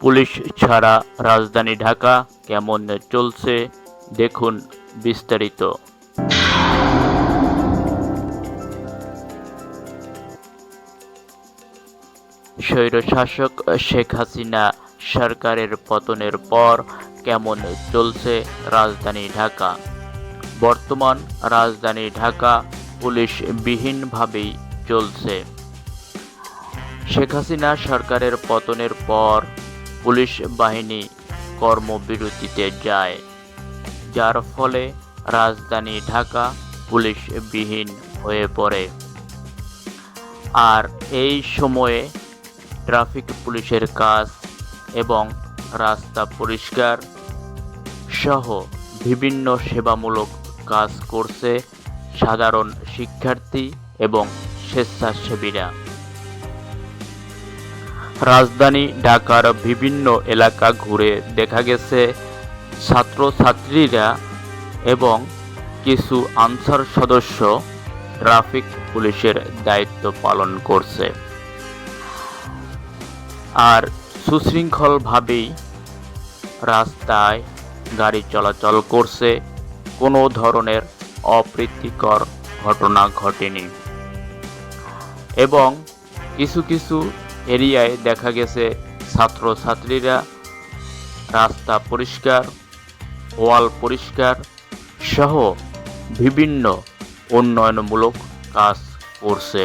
Police ছাড়া রাজধানী ঢাকা কেমন চলছে দেখুন বিস্তারিত। স্বৈরশাসক শেখ হাসিনা সরকারের পতনের পর কেমন চলছে রাজধানী ঢাকা? বর্তমান রাজধানী ঢাকা পুলিশবিহীনভাবেই চলছে। শেখ হাসিনা সরকারের পতনের পর পুলিশ বাহিনী কর্মবিরতিতে যায়, যার ফলে রাজধানী ঢাকা পুলিশবিহীন হয়ে পড়ে। আর এই সময়ে ট্রাফিক পুলিশের কাজ এবং রাস্তা পরিষ্কার সহ বিভিন্ন সেবামূলক কাজ করছে সাধারণ শিক্ষার্থী এবং স্বেচ্ছাসেবীরা। রাজধানী ঢাকার বিভিন্ন এলাকা ঘুরে দেখা গেছে ছাত্রছাত্রীরা এবং কিছু আনসার সদস্য ট্রাফিক পুলিশের দায়িত্ব পালন করছে। আর সুশৃঙ্খলভাবেই রাস্তায় গাড়ি চলাচল করছে, কোনো ধরনের অপ্রীতিকর ঘটনা ঘটেনি। এবং কিছু কিছু এরিয়ায় দেখা গেছে ছাত্রছাত্রীরা, রাস্তা পরিষ্কার, ওয়াল পরিষ্কার সহ বিভিন্ন উন্নয়নমূলক কাজ করছে।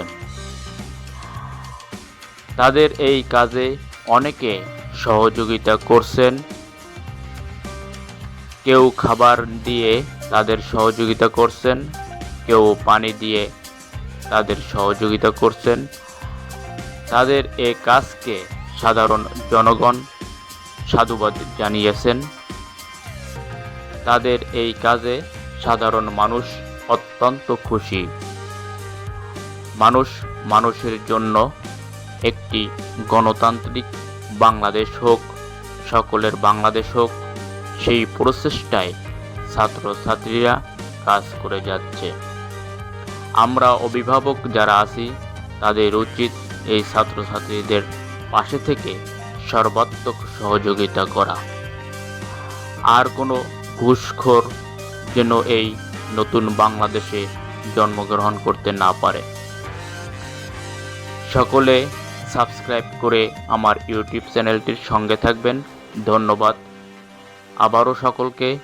তাদের এই কাজে অনেকে সহযোগিতা করছেন। কেউ খাবার দিয়ে তাদের সহযোগিতা করছেন, কেউ পানি দিয়ে তাদের সহযোগিতা করছেন। তাদের এই কাজকে সাধারণ জনগণ সাধুবাদ জানিয়েছেন। তাদের এই কাজে সাধারণ মানুষ অত্যন্ত খুশি। মানুষ মানুষের জন্য একটি গণতান্ত্রিক বাংলাদেশ হোক, সকলের বাংলাদেশ হোক, সেই প্রচেষ্টায় ছাত্রছাত্রীরা কাজ করে যাচ্ছে। আমরা অভিভাবক যারা আছি, তাদের উচিত এই ছাত্রছাত্রীদের পাশে থেকে সর্বাত্মক সহযোগিতা করা। আর কোনো ঘুষখোর যেন এই নতুন বাংলাদেশে জন্মগ্রহণ করতে না পারে। সকলে সাবস্ক্রাইব করে আমার ইউটিউব চ্যানেলটির সঙ্গে থাকবেন। ধন্যবাদ। আবারও সকলকে